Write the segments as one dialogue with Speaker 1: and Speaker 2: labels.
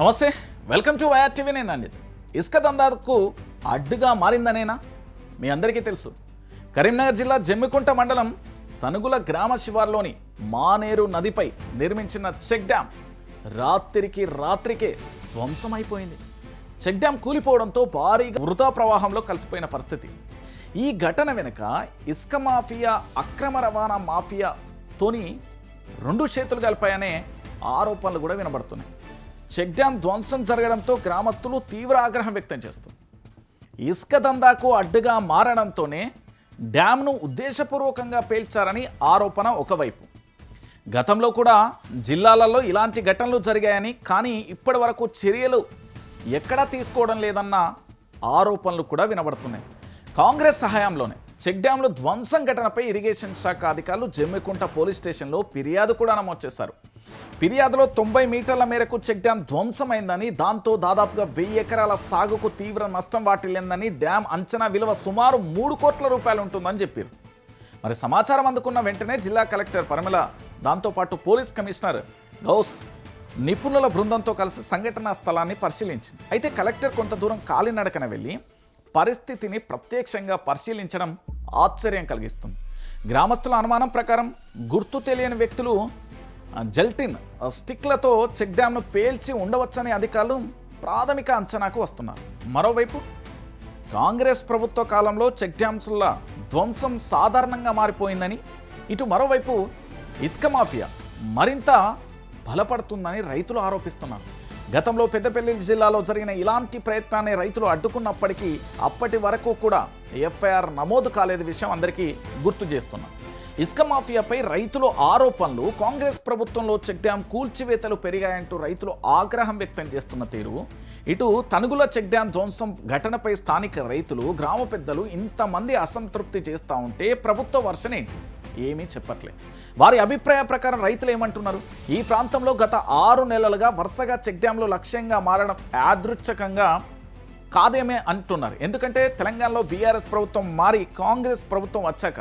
Speaker 1: నమస్తే welcome to YR TV నేను అండిత్ ఇసుక దందాకు అడ్డుగా మారిందనేనా? మీ అందరికీ తెలుసు. కరీంనగర్ జిల్లా జమ్మికుంట మండలం తనుగుల గ్రామ శివార్లోని మానేరు నదిపై నిర్మించిన చెక్ డ్యామ్ రాత్రికి రాత్రికే ధ్వంసమైపోయింది. చెక్ డ్యామ్ కూలిపోవడంతో భారీగా వృధా ప్రవాహంలో కలిసిపోయిన పరిస్థితి. ఈ ఘటన వెనుక ఇసుక మాఫియా అక్రమ రవాణా మాఫియాతోని రెండు చేతులు కలిపాయనే ఆరోపణలు కూడా వినబడుతున్నాయి. చెక్ డ్యాం ధ్వంసం జరగడంతో గ్రామస్తులు తీవ్ర ఆగ్రహం వ్యక్తం చేస్తారు ఇసుక దందాకు అడ్డుగా మారడంతోనే డ్యామ్ను ఉద్దేశపూర్వకంగా పేల్చారని ఆరోపణ ఒకవైపు. గతంలో కూడా జిల్లాలలో ఇలాంటి ఘటనలు జరిగాయని కానీ ఇప్పటి వరకు చర్యలు ఎక్కడా తీసుకోవడం లేదన్న ఆరోపణలు కూడా వినబడుతున్నాయి. కాంగ్రెస్ సహాయంలోనే చెక్ డ్యాంలో ధ్వంసం ఘటనపై ఇరిగేషన్ శాఖ అధికారులు జమ్మికుంట పోలీస్ స్టేషన్లో ఫిర్యాదు కూడా నమోదు చేశారు. ఫిర్యాదులో తొంభై మీటర్ల మేరకు చెక్ డ్యాం ధ్వంసమైందని దాంతో దాదాపుగా వెయ్యి ఎకరాల సాగుకు తీవ్ర నష్టం వాటిల్లిందని డ్యాం అంచనా విలువ సుమారు మూడు కోట్ల రూపాయలు ఉంటుందని చెప్పారు. మరి సమాచారం అందుకున్న వెంటనే జిల్లా కలెక్టర్ పరిమళ దాంతోపాటు పోలీస్ కమిషనర్ గౌస్ నిపుణుల బృందంతో కలిసి సంఘటనా స్థలాన్ని పరిశీలించింది. అయితే కలెక్టర్ కొంత దూరం కాలినడకన వెళ్ళి పరిస్థితిని ప్రత్యక్షంగా పరిశీలించడం ఆశ్చర్యం కలిగిస్తుంది. గ్రామస్తుల అనుమానం ప్రకారం గుర్తు తెలియని వ్యక్తులు జల్టిన్ స్టిక్లతో చెక్ డ్యామ్ను పేల్చి ఉండవచ్చని అధికారులు ప్రాథమిక అంచనాకు వస్తున్నారు. మరోవైపు కాంగ్రెస్ ప్రభుత్వ కాలంలో చెక్ డ్యామ్స్ల ధ్వంసం సాధారణంగా మారిపోయిందని ఇటు మరోవైపు ఇసుక మాఫియా మరింత బలపడుతుందని రైతులు ఆరోపిస్తున్నారు. గతంలో పెద్దపల్లి జిల్లాలో జరిగిన ఇలాంటి ప్రయత్నాన్ని రైతులు అడ్డుకున్నప్పటికీ అప్పటి వరకు కూడా ఎఫ్ఐఆర్ నమోదు కాలేదు విషయం అందరికీ గుర్తు చేస్తున్నాం. ఇసుక మాఫియాపై రైతులు ఆరోపణలు కాంగ్రెస్ ప్రభుత్వంలో చెక్ డ్యాం కూల్చివేతలు పెరిగాయంటూ రైతులు ఆగ్రహం వ్యక్తం చేస్తున్న తీరు. ఇటు తనుగుల చెక్ డ్యాం ధ్వంసం ఘటనపై స్థానిక రైతులు గ్రామ పెద్దలు ఇంతమంది అసంతృప్తి చేస్తూ ఉంటే ప్రభుత్వ వర్షనేంటి? ఏమీ చెప్పట్లే. వారి అభిప్రాయ ప్రకారం రైతులు ఏమంటున్నారు? ఈ ప్రాంతంలో గత ఆరు నెలలుగా వరుసగా చెక్ డ్యాంలు లక్ష్యంగా మారడం యాదృచ్ఛకంగా కాదేమే అంటున్నారు. ఎందుకంటే తెలంగాణలో బీఆర్ఎస్ ప్రభుత్వం మారి కాంగ్రెస్ ప్రభుత్వం వచ్చాక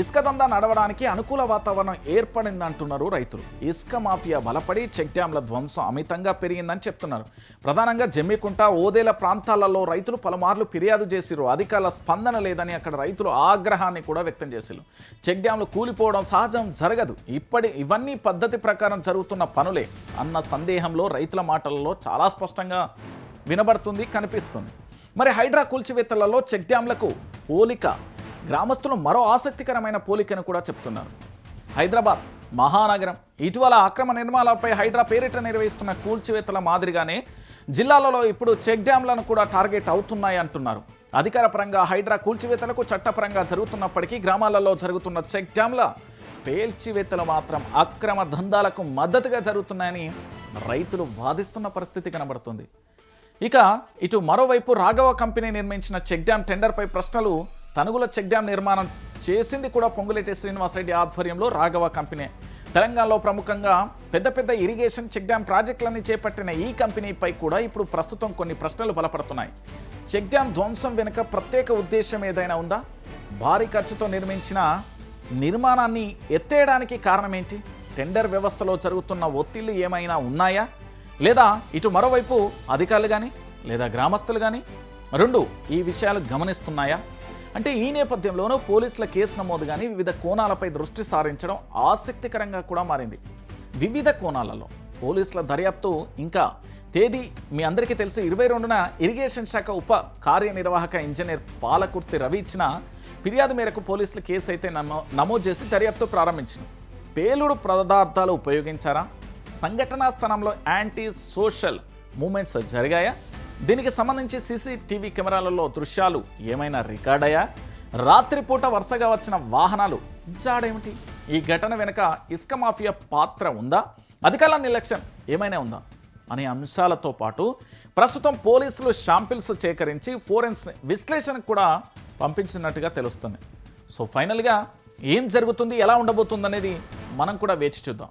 Speaker 1: ఇసుక దందా నడవడానికి అనుకూల వాతావరణం ఏర్పడిందంటున్నారు రైతులు. ఇసుక మాఫియా బలపడి చెక్ డ్యాంల ధ్వంసం అమితంగా పెరిగిందని చెప్తున్నారు. ప్రధానంగా జమ్మికుంట ఓదేల ప్రాంతాలలో రైతులు పలుమార్లు ఫిర్యాదు చేసిరు అధికారుల స్పందన లేదని అక్కడ రైతులు ఆగ్రహాన్ని కూడా వ్యక్తం చేసిరు చెక్ డ్యాంలు కూలిపోవడం సహజం జరగదు. ఇప్పటి ఇవన్నీ పద్ధతి ప్రకారం జరుగుతున్న పనులే అన్న సందేహంలో రైతుల మాటలలో చాలా స్పష్టంగా వినబడుతుంది కనిపిస్తుంది. మరి హైడ్రా కూల్చివేతలలో చెక్ డ్యాంలకు పోలిక గ్రామస్తులు మరో ఆసక్తికరమైన పోలికను కూడా చెప్తున్నారు. హైదరాబాద్ మహానగరం ఇటీవల అక్రమ నిర్మాణాలపై హైడ్రా పేరిట నిర్వహిస్తున్న కూల్చివేతల మాదిరిగానే జిల్లాలలో ఇప్పుడు చెక్ డ్యాంలను కూడా టార్గెట్ అవుతున్నాయి అంటున్నారు. అధికారపరంగా హైడ్రా కూల్చివేతలకు చట్టపరంగా జరుగుతున్నప్పటికీ గ్రామాలలో జరుగుతున్న చెక్ డ్యాంల పేల్చివేతలు మాత్రం అక్రమ దందాలకు మద్దతుగా జరుగుతున్నాయని రైతులు వాదిస్తున్న పరిస్థితి కనబడుతుంది. ఇక ఇటు మరోవైపు రాఘవ కంపెనీ నిర్మించిన చెక్ డ్యాం టెండర్పై ప్రశ్నలు తనుగుల చెక్ డ్యాం నిర్మాణం చేసింది కూడా పొంగులేటి శ్రీనివాసరెడ్డి ఆధ్వర్యంలో రాఘవ కంపెనీ. తెలంగాణలో ప్రముఖంగా పెద్ద పెద్ద ఇరిగేషన్ చెక్ డ్యాం ప్రాజెక్టులన్నీ చేపట్టిన ఈ కంపెనీపై కూడా ఇప్పుడు ప్రస్తుతం కొన్ని ప్రశ్నలు బలపడుతున్నాయి. చెక్ డ్యాం ధ్వంసం వెనుక ప్రత్యేక ఉద్దేశం ఏదైనా ఉందా? భారీ ఖర్చుతో నిర్మించిన నిర్మాణాన్ని ఎత్తేయడానికి కారణం ఏంటి టెండర్ వ్యవస్థలో జరుగుతున్న ఒత్తిళ్ళు ఏమైనా ఉన్నాయా? లేదా ఇటు మరోవైపు అధికారులు కానీ లేదా గ్రామస్తులు కానీ రెండు ఈ విషయాలు గమనిస్తున్నాయా? అంటే ఈ నేపథ్యంలోనూ పోలీసుల కేసు నమోదు కానీ వివిధ కోణాలపై దృష్టి సారించడం ఆసక్తికరంగా కూడా మారింది. వివిధ కోణాలలో పోలీసుల దర్యాప్తు ఇంకా తేదీ మీ అందరికీ తెలుసు. ఇరవై రెండున ఇరిగేషన్ శాఖ ఉప కార్యనిర్వాహక ఇంజనీర్ పాలకుర్తి రవి ఇచ్చిన ఫిర్యాదు మేరకు పోలీసులు కేసు అయితే నమో నమోదు చేసి దర్యాప్తు ప్రారంభించింది. పేలుడు పదార్థాలు ఉపయోగించారా? సంఘటనా స్థలంలో యాంటీ సోషల్ మూమెంట్స్ జరిగాయా? దీనికి సంబంధించి సీసీటీవీ కెమెరాలలో దృశ్యాలు ఏమైనా రికార్డయ్యా? రాత్రిపూట వరుసగా వచ్చిన వాహనాలు జాడేమిటి? ఈ ఘటన వెనుక ఇసుక మాఫియా పాత్ర ఉందా? అధికారుల నిర్లక్ష్యం ఏమైనా ఉందా? అనే అంశాలతో పాటు ప్రస్తుతం పోలీసులు షాంపిల్స్ సేకరించి ఫోరెన్స్ విశ్లేషణకు కూడా పంపించినట్టుగా తెలుస్తుంది. సో ఫైనల్గా ఏం జరుగుతుంది ఎలా ఉండబోతుంది అనేది మనం కూడా వేచి చూద్దాం.